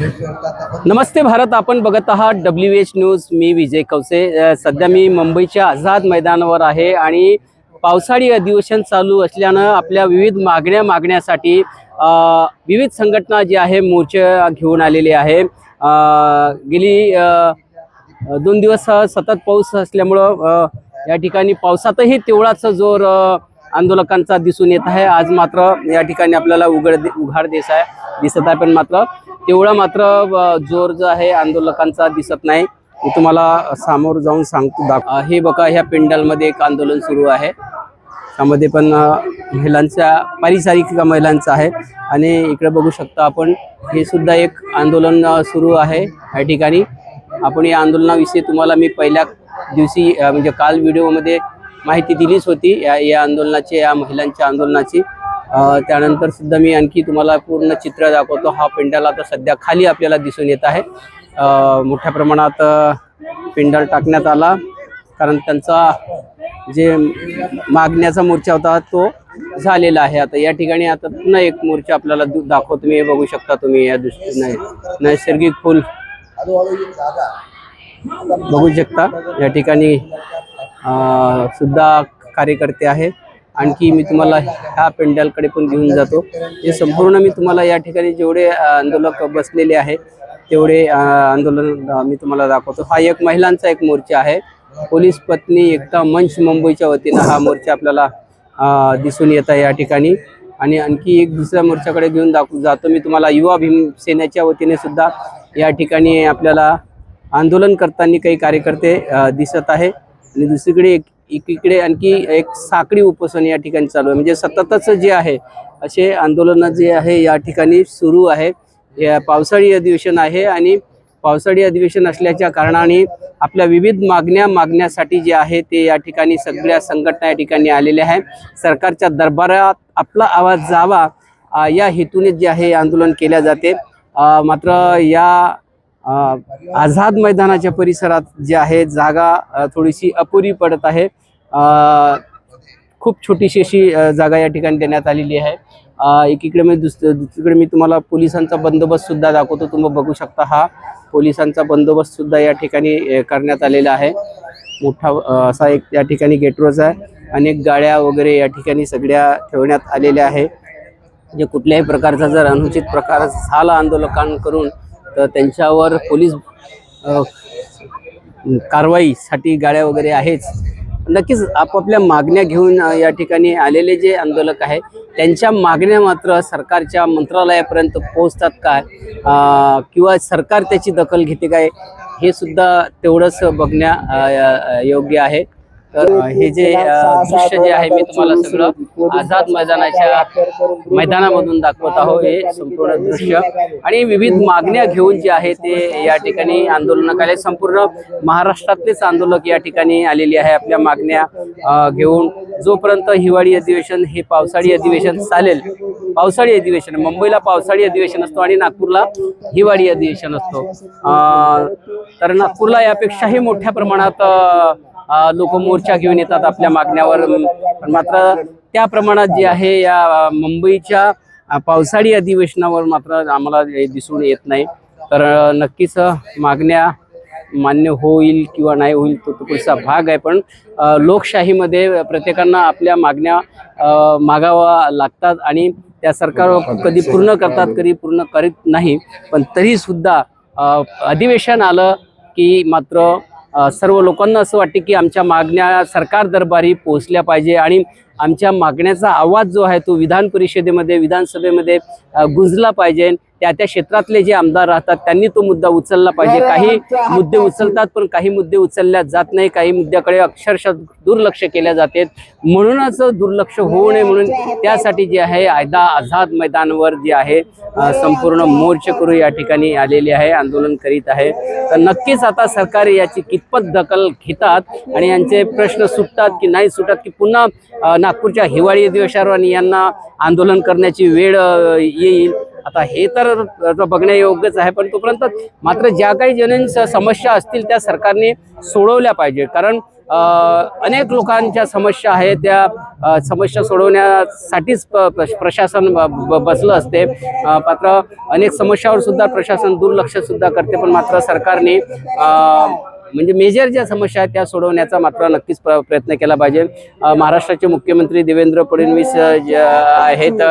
नमस्ते भारत आपण बघत आहात डब्ल्यू एच न्यूज मी विजय कवसे सध्या मी मुंबईच्या आझाद मैदानावर आहे आणि पावसाळी अधिवेशन चालू असल्यानं आपल्या विविध मागण्या मागण्यासाठी विविध संघटना जी आहे मोर्चे घेऊन आलेली आहे. गेली दोन दिवस सतत पाऊस असल्यामुळं या ठिकाणी पावसातही तेवढाच जोर आंदोलकांचा दिसून येत आहे. आज मात्र या ठिकाणी आपल्याला उघड उघाड दिस आहे. दिसत आहे पण मात्र तेवढा मात्र जोर जो आहे आंदोलकांचा दिसत नाही. मी तुम्हाला समोर जाऊन सांगतो दाख हे बघा ह्या पेंडालमध्ये एक आंदोलन सुरू आहे. त्यामध्ये पण महिलांच्या पारिसारिक महिलांचं आहे. आणि इकडे बघू शकता आपण हे सुद्धा एक आंदोलन सुरू आहे या ठिकाणी. आपण या आंदोलनाविषयी तुम्हाला मी पहिल्या दिवशी म्हणजे काल व्हिडिओमध्ये माहिती दिलीच होती या या आंदोलनाची या महिलांच्या आंदोलनाची. त्यानंतर सुद्धा मी आणखी तुम्हाला पूर्ण चित्र दाखवतो. हा पेंडाल आता सध्या खाली आपल्याला दिसून येत आहे. मोठ्या प्रमाणात अ, पेंडाल टाकण्यात आला. कारण त्यांचा जे मागण्याचा मोर्चा होता तो झालेला आहे आता. या ठिकाणी आता पुन्हा एक मोर्चा आपल्याला दु- तुम्ही हे बघू शकता तुम्ही या दृष्टीने. नैसर्गिक फुल. बघू शकता. या ठिकाणी सुद्धा कार्यकर्ते आहे आणखी मी तुम्हाला ह्या पेंडलकडे पण घेऊन जातो. हे संपूर्ण मी तुम्हाला या ठिकाणी जेवढे आंदोलक बसलेले आहे तेवढे आंदोलन मी तुम्हाला दाखवतो. हा एक महिलांचा एक मोर्चा आहे. पोलीस पत्नी एकता मंच मुंबईच्या वतीनं हा मोर्चा आपल्याला दिसून येत आहे या ठिकाणी. आणि आणखी एक दुसऱ्या मोर्चाकडे घेऊन दाखवू जातो मी तुम्हाला युवा भीमसेनेच्या वतीने सुद्धा. या ठिकाणी आपल्याला आंदोलन करताना काही कार्यकर्ते दिसत आहे. आणि दुसरीकडे एक एकीकडे आणखी एक साखळी उपोषण या ठिकाणी चालू आहे. म्हणजे सततच जे आहे असे आंदोलन जे आहे या ठिकाणी सुरू आहे. या पावसाळी अधिवेशन आहे आणि पावसाळी अधिवेशन असल्याच्या कारणाने आपल्या विविध मागण्या मागण्यासाठी जे आहे ते या ठिकाणी सगळ्या संघटना या ठिकाणी आलेल्या आहे सरकारच्या दरबारात आपला आवाज जावा या हेतूने जे आहे आंदोलन केल्या जाते. मात्र या आझाद मैदानाच्या परिसरात जे आहे जागा थोडीशी अपुरी पडत आहे. खूप छोटीशी अशी जागा या ठिकाणी देण्यात आलेली आहे. एकीकडे मी दुस दुसरीकडे मी तुम्हाला पोलिसांचा बंदोबस्त सुद्धा दाखवतो. तुम्ही बघू शकता हा पोलिसांचा बंदोबस्त सुद्धा या ठिकाणी करण्यात आलेला आहे. मोठा असा एक या ठिकाणी गेटरोज आहे. अनेक गाड्या वगैरे या ठिकाणी सगळ्या ठेवण्यात आलेल्या आहे. जे कुठल्याही प्रकारचा जर अनुचित प्रकार झाला आंदोलकांकडून तर त्यांच्यावर पोलीस कारवाईसाठी गाड्या वगैरे आहेच. नक्कीच आपापल्या मागण्या घेऊन या ठिकाणी आलेले जे आंदोलक आहे त्यांच्या मागण्या मात्र सरकारच्या मंत्रालयापर्यंत पोहोचतात काय किंवा सरकार त्याची दखल घेते काय? हे सुद्धा तेवढंच बघण्या योग्य आहे. तर हे जे दृश्य जे आहे मी तुम्हाला सगळं आझाद मैदानाच्या मैदानामधून दाखवत आहो हे संपूर्ण दृश्य. आणि विविध मागण्या घेऊन जे आहे ते या ठिकाणी आंदोलनात आले संपूर्ण महाराष्ट्रातलेच आंदोलक या ठिकाणी आलेले आहे आपल्या मागण्या घेऊन जोपर्यंत हिवाळी अधिवेशन हे पावसाळी अधिवेशन चालेल. पावसाळी अधिवेशन मुंबईला पावसाळी अधिवेशन असतो आणि नागपूरला हिवाळी अधिवेशन असतो. तर नागपूरला यापेक्षाही मोठ्या प्रमाणात लोक मोर्चा घेऊन येतात आपल्या मागण्यावर. पण मात्र त्या प्रमाणात जे आहे या मुंबईच्या पावसाळी अधिवेशनावर मात्र आम्हाला दिसून येत नाही. तर नक्कीच मागण्या मान्य होईल किंवा नाही होईल तो तो पुढचा भाग आहे. पण लोकशाहीमध्ये प्रत्येकांना आपल्या मागण्या मागावा लागतात आणि त्या सरकार कधी पूर्ण करतात कधी पूर्ण करीत नाही. पण तरीसुद्धा अधिवेशन आलं की मात्र सर्व लोकांना असं वाटते की आमच्या मागण्या सरकार दरबारी पोहोचल्या पाहिजे आणि आमच्या मागण्याचा आवाज जो आहे तो विधान परिषदेमध्ये विधानसभेमध्ये गुंजला पाहिजे. त्या त्या क्षेत्रातले जे आमदार राहतात त्यांनी तो मुद्दा उचलला पाहिजे. काही मुद्दे उचलतात पण काही मुद्दे उचलल्या जात नाही. काही मुद्द्याकडे अक्षरशः दुर्लक्ष केल्या जाते. म्हणूनच दुर्लक्ष होऊ नये म्हणून त्यासाठी जे आहे आयदा आझाद मैदानावर जे आहे संपूर्ण मोर्चे करू या ठिकाणी आलेले आहे आंदोलन करीत आहे. तर नक्कीच आता सरकार याची कितपत दखल घेतात आणि यांचे प्रश्न सुटतात की नाही सुटत की पुन्हा नागपूरच्या हिवाळी अधिवेशनावर आणि यांना आंदोलन करण्याची वेळ येईल. आता हे तर बघण्यायोग्यच आहे पण तोपर्यंत मात्र ज्या काही जन समस्या असतील त्या सरकारने सोडवल्या पाहिजे कारण अनेक लोकांच्या समस्या आहेत त्या समस्या सोडवण्यासाठीच प्रशासन ब- ब- बसलं असते. मात्र अनेक समस्यावर सुद्धा प्रशासन दुर्लक्ष सुद्धा करते पण मात्र सरकारने म्हणजे मेजर ज्या समस्या आहेत त्या सोडवण्याचा मात्र नक्कीच प्र- प्रयत्न केला पाहिजे. महाराष्ट्राचे मुख्यमंत्री देवेंद्र फडणवीस आहेत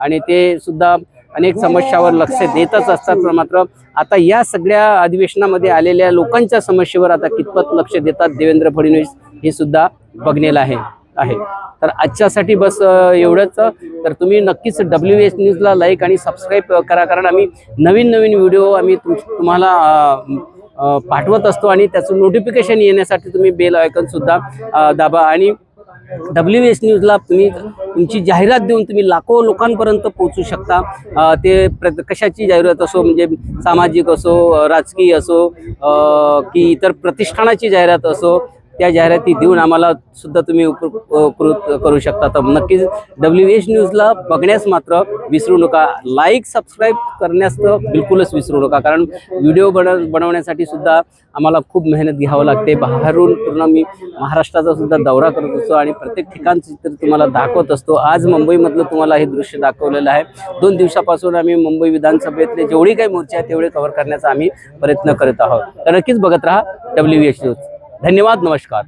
आणि ते सुद्धा अनेक समस्यावर लक्ष देतच असतात. पण मात्र आता या सगळ्या अधिवेशनामध्ये आलेल्या लोकांच्या समस्येवर आता कितपत लक्ष देतात देवेंद्र फडणवीस हे सुद्धा बघणेलं आहे आहे. तर आजच्यासाठी बस एवढंच. तर तुम्ही नक्कीच डब्ल्यू एस न्यूजला लाईक आणि सबस्क्राईब करा. कारण आम्ही नवीन नवीन व्हिडिओ आम्ही तुम तुम्हाला पाठवत असतो आणि त्याचं नोटिफिकेशन येण्यासाठी तुम्ही बेल आयकनसुद्धा दाबा. आणि डब्ल्यू एस न्यूजला तुम्ही तुमची जाहिरात देऊन तुम्ही लाखो लोकांपर्यंत पोहोचू शकता. ते प्र कशाची जाहिरात असो म्हणजे सामाजिक असो राजकीय असो की इतर प्रतिष्ठानाची जाहिरात असो त्या जाहिराती देऊन आम्हाला सुद्धा तुम्ही उपकृत करू शकता. तर नक्कीच डब्ल्यू एच न्यूजला बघण्यास मात्र विसरू नका. लाईक सबस्क्राईब करण्यास तर बिलकुलच विसरू नका. कारण व्हिडिओ बनव बनवण्यासाठी सुद्धा आम्हाला खूप मेहनत घ्यावं लागते. बाहेरून पूर्ण मी महाराष्ट्राचा सुद्धा दौरा करत असतो आणि प्रत्येक ठिकाणचं चित्र तुम्हाला दाखवत असतो. आज मुंबईमधलं तुम्हाला हे दृश्य दाखवलेलं आहे. दोन दिवसापासून आम्ही मुंबई विधानसभेतले जेवढी काही मोर्चे आहेत तेवढे कव्हर करण्याचा आम्ही प्रयत्न करत आहोत. तर नक्कीच बघत राहा डब्ल्यू एच न्यूज धन्यवाद नमस्कार.